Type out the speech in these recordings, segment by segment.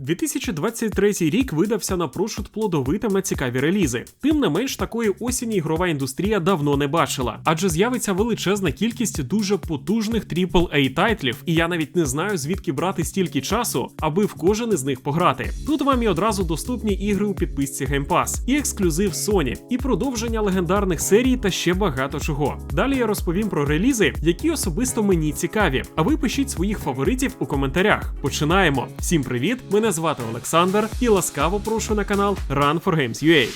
2023 рік видався на прошут плодовитим на цікаві релізи. Тим не менш, такої осінні ігрова індустрія давно не бачила, адже з'явиться величезна кількість дуже потужних aaa тайтлів, і я навіть не знаю звідки брати стільки часу, аби в кожен із них пограти. Тут вам і одразу доступні ігри у підписці Game Pass, і ексклюзив Sony, і продовження легендарних серій та ще багато чого. Далі я розповім про релізи, які особисто мені цікаві. А ви пишіть своїх фаворитів у коментарях. Починаємо. Всім привіт! Мене звати Олександр і ласкаво прошу на канал Run for Games UA.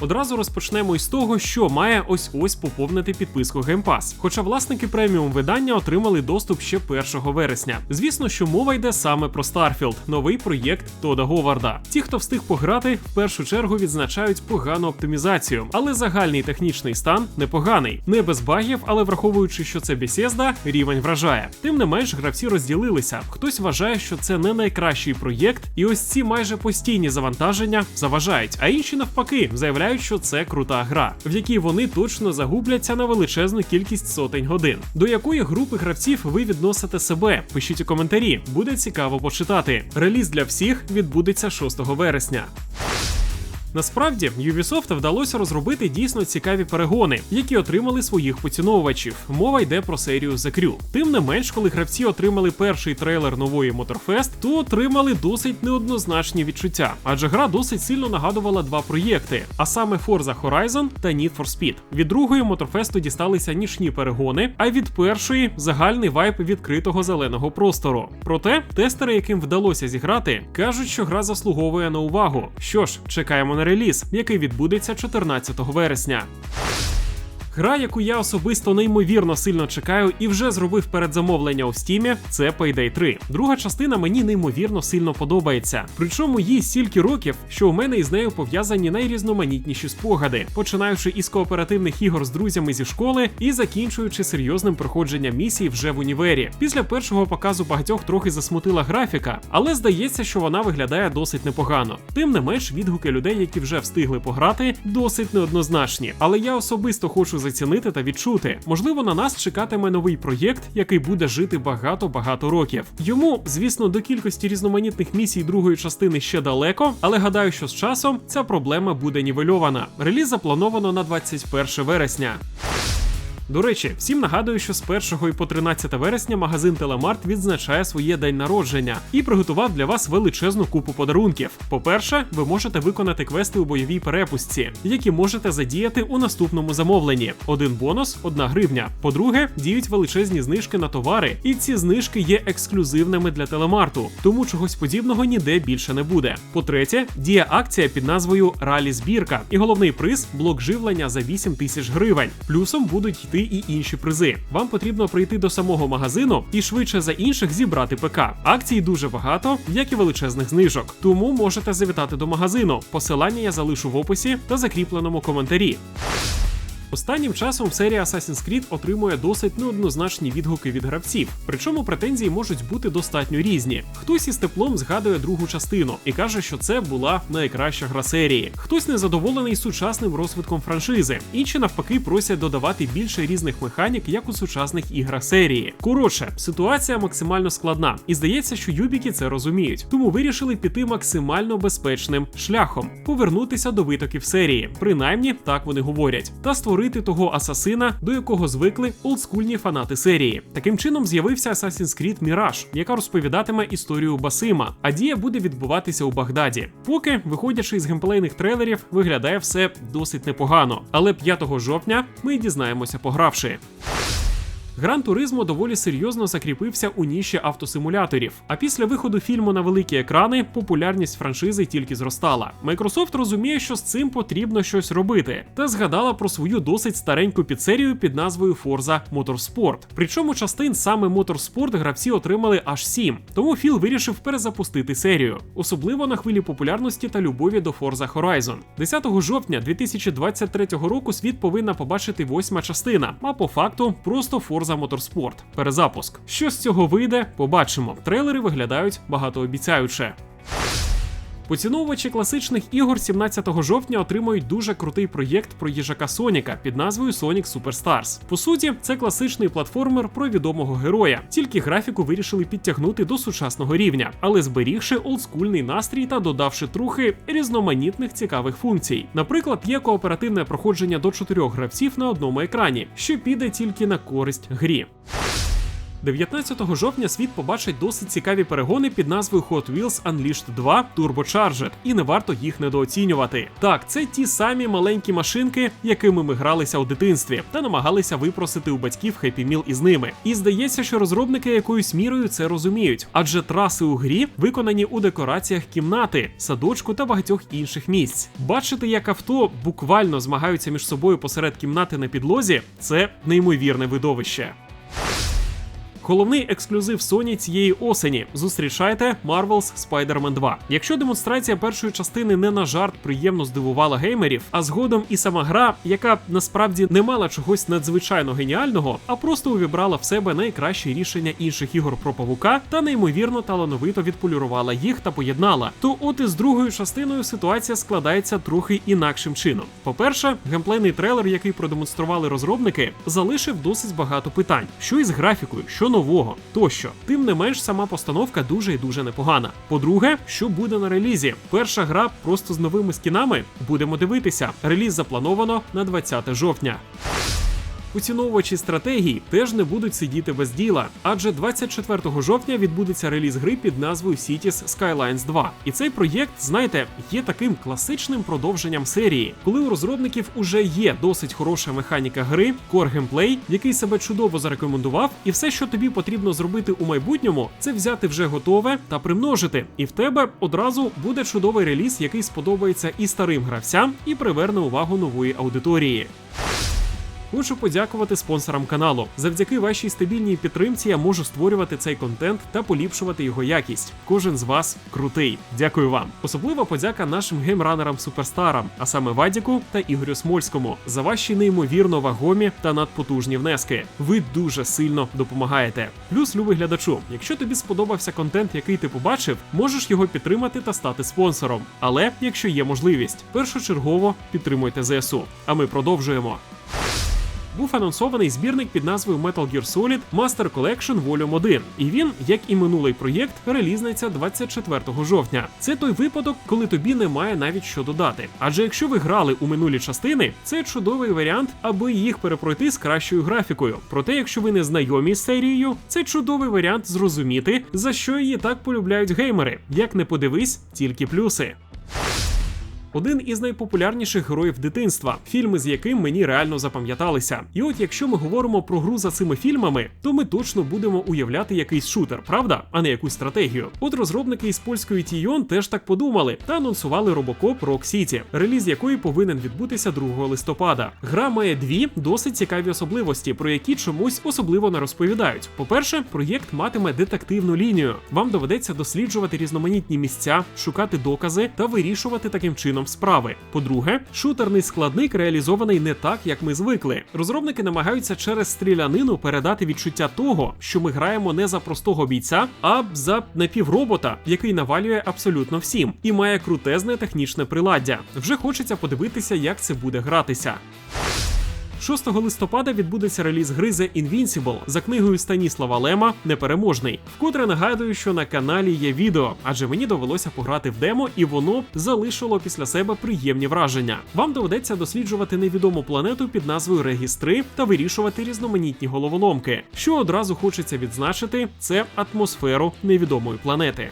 Одразу розпочнемо із того, що має ось ось поповнити підписку Game Pass. Хоча власники преміум видання отримали доступ ще 1 вересня. Звісно, що мова йде саме про Starfield, новий проєкт Тода Говарда. Ті, хто встиг пограти, в першу чергу відзначають погану оптимізацію, але загальний технічний стан непоганий. Не без багів, але враховуючи, що це Bethesda, рівень вражає. Тим не менш, гравці розділилися. Хтось вважає, що це не найкращий проєкт, і ось ці майже постійні завантаження заважають, а інші навпаки заявляють що це крута гра, в якій вони точно загубляться на величезну кількість сотень годин. До якої групи гравців ви відносите себе? Пишіть у коментарі, буде цікаво почитати. Реліз для всіх відбудеться 6 вересня. Насправді, Ubisoft вдалося розробити дійсно цікаві перегони, які отримали своїх поціновувачів. Мова йде про серію The Crew. Тим не менш, коли гравці отримали перший трейлер нової Motorfest, то отримали досить неоднозначні відчуття, адже гра досить сильно нагадувала два проєкти, а саме Forza Horizon та Need for Speed. Від другої Motorfest дісталися нічні перегони, а від першої загальний вайб відкритого зеленого простору. Проте тестери, яким вдалося зіграти, кажуть, що гра заслуговує на увагу. Що ж, чекаємо на реліз, який відбудеться 14 вересня. Гра, яку я особисто неймовірно сильно чекаю і вже зробив передзамовлення у стімі, це Payday 3. Друга частина мені неймовірно сильно подобається. Причому їй стільки років, що у мене із нею пов'язані найрізноманітніші спогади, починаючи із кооперативних ігор з друзями зі школи і закінчуючи серйозним проходженням місій вже в універі. Після першого показу багатьох трохи засмутила графіка, але здається, що вона виглядає досить непогано. Тим не менш, відгуки людей, які вже встигли пограти, досить неоднозначні. Але я особисто хочу зацінити та відчути. Можливо, на нас чекатиме новий проєкт, який буде жити багато-багато років. Йому, звісно, до кількості різноманітних місій другої частини ще далеко, але гадаю, що з часом ця проблема буде нівельована. Реліз заплановано на 21 вересня. До речі, всім нагадую, що з 1 і по 13 вересня магазин Телемарт відзначає своє день народження і приготував для вас величезну купу подарунків. По-перше, ви можете виконати квести у бойовій перепустці, які можете задіяти у наступному замовленні. Один бонус, одна гривня. По-друге, діють величезні знижки на товари, і ці знижки є ексклюзивними для телемарту, тому чогось подібного ніде більше не буде. По-третє, діє акція під назвою Ралі збірка, і головний приз блок живлення за 8 тисяч гривень. Плюсом будуть йти і інші призи. Вам потрібно прийти до самого магазину і швидше за інших зібрати ПК. Акцій дуже багато, як і величезних знижок. Тому можете завітати до магазину. Посилання я залишу в описі та закріпленому коментарі. Останнім часом серія Assassin's Creed отримує досить неоднозначні відгуки від гравців, причому претензії можуть бути достатньо різні. Хтось із теплом згадує другу частину і каже, що це була найкраща гра серії. Хтось незадоволений сучасним розвитком франшизи, інші навпаки просять додавати більше різних механік, як у сучасних іграх серії. Коротше, ситуація максимально складна, і здається, що юбіки це розуміють, тому вирішили піти максимально безпечним шляхом, повернутися до витоків серії. Принаймні так вони говорять, та створити створити того асасина, до якого звикли олдскульні фанати серії. Таким чином з'явився Assassin's Creed Mirage, яка розповідатиме історію Басима, а дія буде відбуватися у Багдаді. Поки, виходячи із геймплейних трейлерів, виглядає все досить непогано. Але 5 жовтня ми дізнаємося, погравши. Гран Туризмо доволі серйозно закріпився у ніші автосимуляторів. А після виходу фільму на великі екрани популярність франшизи тільки зростала. Microsoft розуміє, що з цим потрібно щось робити, та згадала про свою досить стареньку підсерію під назвою Forza Motorsport. Причому частин саме Motorsport гравці отримали аж сім, тому Філ вирішив перезапустити серію, особливо на хвилі популярності та любові до Forza Horizon. 10 жовтня 2023 року світ повинна побачити восьма частина, а по факту просто Forza Forza Motorsport. Перезапуск. Що з цього вийде, побачимо. Трейлери виглядають багатообіцяюче. Поціновувачі класичних ігор 17 жовтня отримають дуже крутий проєкт про їжака Соніка під назвою Sonic Superstars. По суті, це класичний платформер про відомого героя, тільки графіку вирішили підтягнути до сучасного рівня, але зберігши олдскульний настрій та додавши трохи різноманітних цікавих функцій. Наприклад, є кооперативне проходження до чотирьох гравців на одному екрані, що піде тільки на користь грі. 19 жовтня світ побачить досить цікаві перегони під назвою Hot Wheels Unleashed 2 Turbocharged, і не варто їх недооцінювати. Так, це ті самі маленькі машинки, якими ми гралися у дитинстві, та намагалися випросити у батьків Happy Meal із ними. І здається, що розробники якоюсь мірою це розуміють, адже траси у грі виконані у декораціях кімнати, садочку та багатьох інших місць. Бачити, як авто буквально змагаються між собою посеред кімнати на підлозі, це неймовірне видовище. Головний ексклюзив Sony цієї осені. Зустрічайте Marvel's Spider-Man 2. Якщо демонстрація першої частини не на жарт приємно здивувала геймерів, а згодом і сама гра, яка насправді не мала чогось надзвичайно геніального, а просто увібрала в себе найкращі рішення інших ігор про павука та неймовірно талановито відполірувала їх та поєднала, то от із другою частиною ситуація складається трохи інакшим чином. По-перше, геймплейний трейлер, який продемонстрували розробники, залишив досить багато питань: що із графікою, що нового тощо. Тим не менш, сама постановка дуже і дуже непогана. По-друге, що буде на релізі? Перша гра просто з новими скінами. Будемо дивитися. Реліз заплановано на 20 жовтня. Поціновувачі стратегій теж не будуть сидіти без діла, адже 24 жовтня відбудеться реліз гри під назвою Cities Skylines 2. І цей проєкт, знаєте, є таким класичним продовженням серії, коли у розробників уже є досить хороша механіка гри, кор геймплей, який себе чудово зарекомендував, і все, що тобі потрібно зробити у майбутньому, це взяти вже готове та примножити. І в тебе одразу буде чудовий реліз, який сподобається і старим гравцям, і приверне увагу нової аудиторії. Хочу подякувати спонсорам каналу. Завдяки вашій стабільній підтримці я можу створювати цей контент та поліпшувати його якість. Кожен з вас крутий. Дякую вам. Особлива подяка нашим геймранерам суперстарам, а саме Вадіку та Ігорю Смольському, за ваші неймовірно вагомі та надпотужні внески. Ви дуже сильно допомагаєте. Плюс, любий глядачу, якщо тобі сподобався контент, який ти побачив, можеш його підтримати та стати спонсором. Але якщо є можливість, першочергово підтримуйте ЗСУ. А ми продовжуємо був анонсований збірник під назвою Metal Gear Solid Master Collection Volume 1. І він, як і минулий проєкт, релізнеться 24 жовтня. Це той випадок, коли тобі немає навіть що додати. Адже якщо ви грали у минулі частини, це чудовий варіант, аби їх перепройти з кращою графікою. Проте, якщо ви не знайомі з серією, це чудовий варіант зрозуміти, за що її так полюбляють геймери. Як не подивись, тільки плюси один із найпопулярніших героїв дитинства, фільми з яким мені реально запам'яталися. І от якщо ми говоримо про гру за цими фільмами, то ми точно будемо уявляти якийсь шутер, правда, а не якусь стратегію. От розробники із польської Тійон теж так подумали та анонсували Robocop Rock City, реліз якої повинен відбутися 2 листопада. Гра має дві досить цікаві особливості, про які чомусь особливо не розповідають. По-перше, проєкт матиме детективну лінію. Вам доведеться досліджувати різноманітні місця, шукати докази та вирішувати таким чином станом справи. По-друге, шутерний складник реалізований не так, як ми звикли. Розробники намагаються через стрілянину передати відчуття того, що ми граємо не за простого бійця, а за напівробота, який навалює абсолютно всім, і має крутезне технічне приладдя. Вже хочеться подивитися, як це буде гратися. 6 листопада відбудеться реліз гри The Invincible за книгою Станіслава Лема Непереможний. Вкотре нагадую, що на каналі є відео, адже мені довелося пограти в демо, і воно залишило після себе приємні враження. Вам доведеться досліджувати невідому планету під назвою Регістри та вирішувати різноманітні головоломки. Що одразу хочеться відзначити, це атмосферу невідомої планети.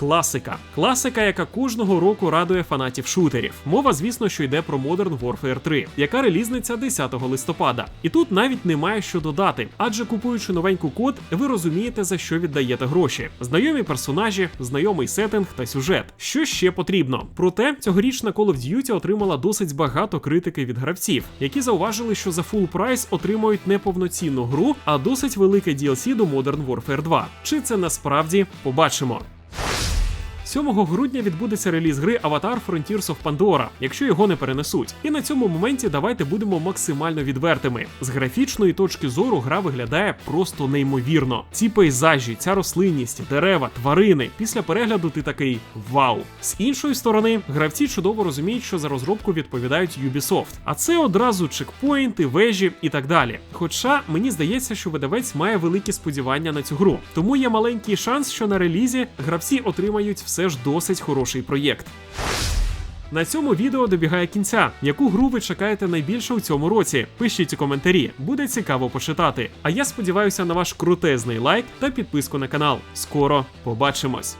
Класика. Класика, яка кожного року радує фанатів шутерів. Мова, звісно, що йде про Modern Warfare 3, яка релізниться 10 листопада. І тут навіть немає що додати, адже купуючи новеньку код, ви розумієте, за що віддаєте гроші. Знайомі персонажі, знайомий сеттинг та сюжет. Що ще потрібно? Проте цьогорічна Call of Duty отримала досить багато критики від гравців, які зауважили, що за full прайс отримують не повноцінну гру, а досить велике DLC до Modern Warfare 2. Чи це насправді побачимо? 7 грудня відбудеться реліз гри Avatar Frontiers of Pandora, якщо його не перенесуть. І на цьому моменті давайте будемо максимально відвертими. З графічної точки зору гра виглядає просто неймовірно. Ці пейзажі, ця рослинність, дерева, тварини. Після перегляду ти такий вау. З іншої сторони, гравці чудово розуміють, що за розробку відповідають Ubisoft. А це одразу чекпоінти, вежі і так далі. Хоча мені здається, що видавець має великі сподівання на цю гру. Тому є маленький шанс, що на релізі гравці отримають все ж досить хороший проєкт. На цьому відео добігає кінця. Яку гру ви чекаєте найбільше у цьому році? Пишіть у коментарі, буде цікаво почитати. А я сподіваюся на ваш крутезний лайк та підписку на канал. Скоро побачимось!